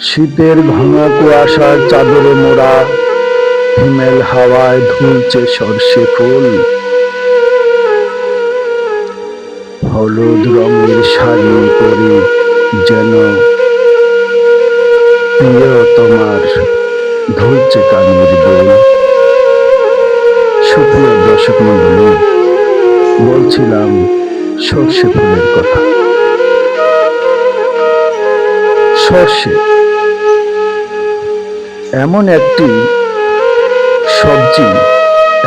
শীতের ঘন কুয়াশার চাদরে মোড়া, হিমেল হাওয়ায় ধুলছে সর্ষে ফুল। হলুদ রঙের শাড়ি পরে যেন প্রিয় তোমার ধুলছে কানের দোল। সুপ্রিয় দর্শক মন্ডলী বলছিলাম সর্ষে ফুলের কথা। সর্ষে এমন একটি সবজি,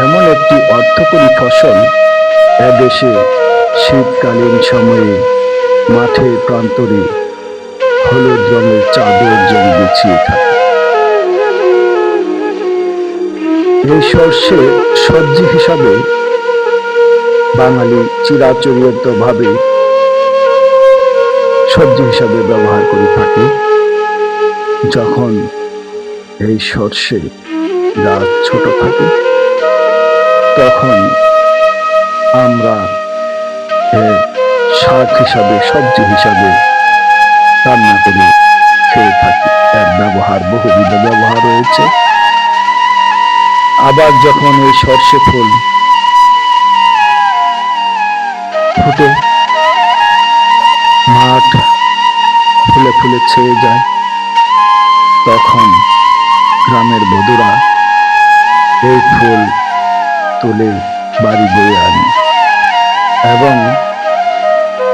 এমন একটি অর্থকরী ফসল এদেশে শীতকালীন সময়ে মাঠে প্রান্তরে হলুদ রঙের চাদর যেন বিছিয়ে থাকে। এই সর্ষে সবজি হিসাবে বাঙালি চিরাচরিত ভাবে সবজি হিসাবে ব্যবহার করে থাকে। যখন এই সর্ষে গাছ ছোট থাকে, তখন আমরা এর শাক হিসাবে, সবজি হিসাবে রান্না করে খেয়ে থাকি। এর ব্যবহার, বহুবিধ ব্যবহার রয়েছে। আবার যখন এই সর্ষে ফুল ফুটে মাঠ ফুলে ফুলে ছেয়ে যায়। তখন গ্রামের বধুরা এই ফুল তুলে বাড়ি বয়ে আনে এবং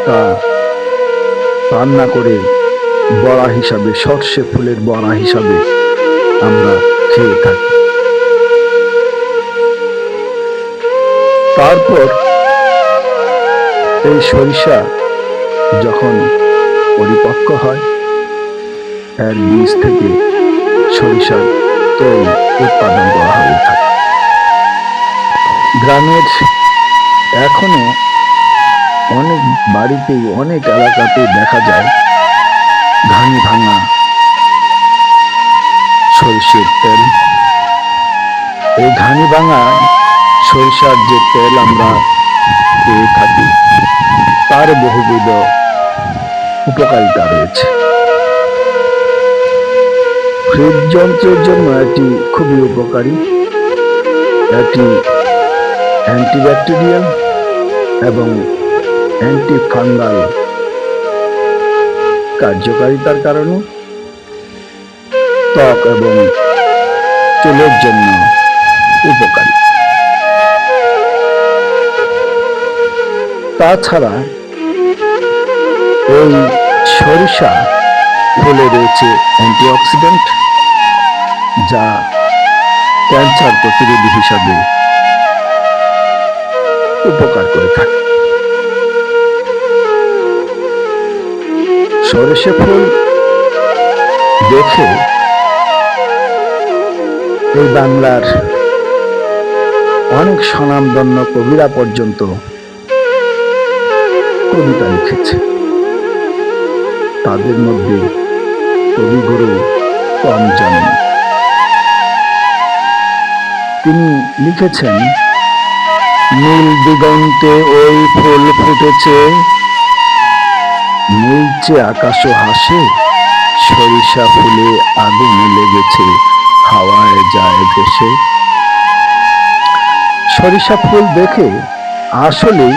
তা রান্না করে বড়া হিসাবে, সর্ষে ফুলের বড়া হিসাবে আমরা খেয়ে থাকি। তারপর এই সরিষা যখন পরিপক্ক হয়, এর বীজ থেকে সরিষার তেল উৎপাদন করা হয়ে থাকে। গ্রামের এখনও অনেক বাড়িতেই, অনেক এলাকাতেই দেখা যায় ঘানি ভাঙা সরিষের তেল। এই ঘানি ভাঙা সরিষার যে তেল আমরা পেয়ে থাকি, তার বহুবিধ উপকারিতা রয়েছে। হৃদযন্ত্রের জন্য এটি খুবই উপকারী। এটি অ্যান্টিব্যাকটেরিয়াল এবং অ্যান্টি ফাঙ্গাল কার্যকারিতার কারণে ত্বক এবং চুলের জন্য উপকারী। তাছাড়া এই সরিষা ফুলে রয়েছে অ্যান্টিঅক্সিডেন্ট, যা ক্যান্সার প্রতিরোধী হিসাবে উপকার করে থাকে। সরষে ফুল দেখে এই বাংলার অনেক স্বনামধন্য কবিরা পর্যন্ত কবিতা লিখেছে। তাদের মধ্যে কবিগুরু কম জানেন। তিনি লিখেছেন, নীল দিগন্তে ওই ফুল ফুটেছে। নীলচে আকাশও হাসে, সরিষা ফুলে আগুন লেগেছে, হাওয়ায় যায় ভেসে। সরিষা ফুল দেখে আসলেই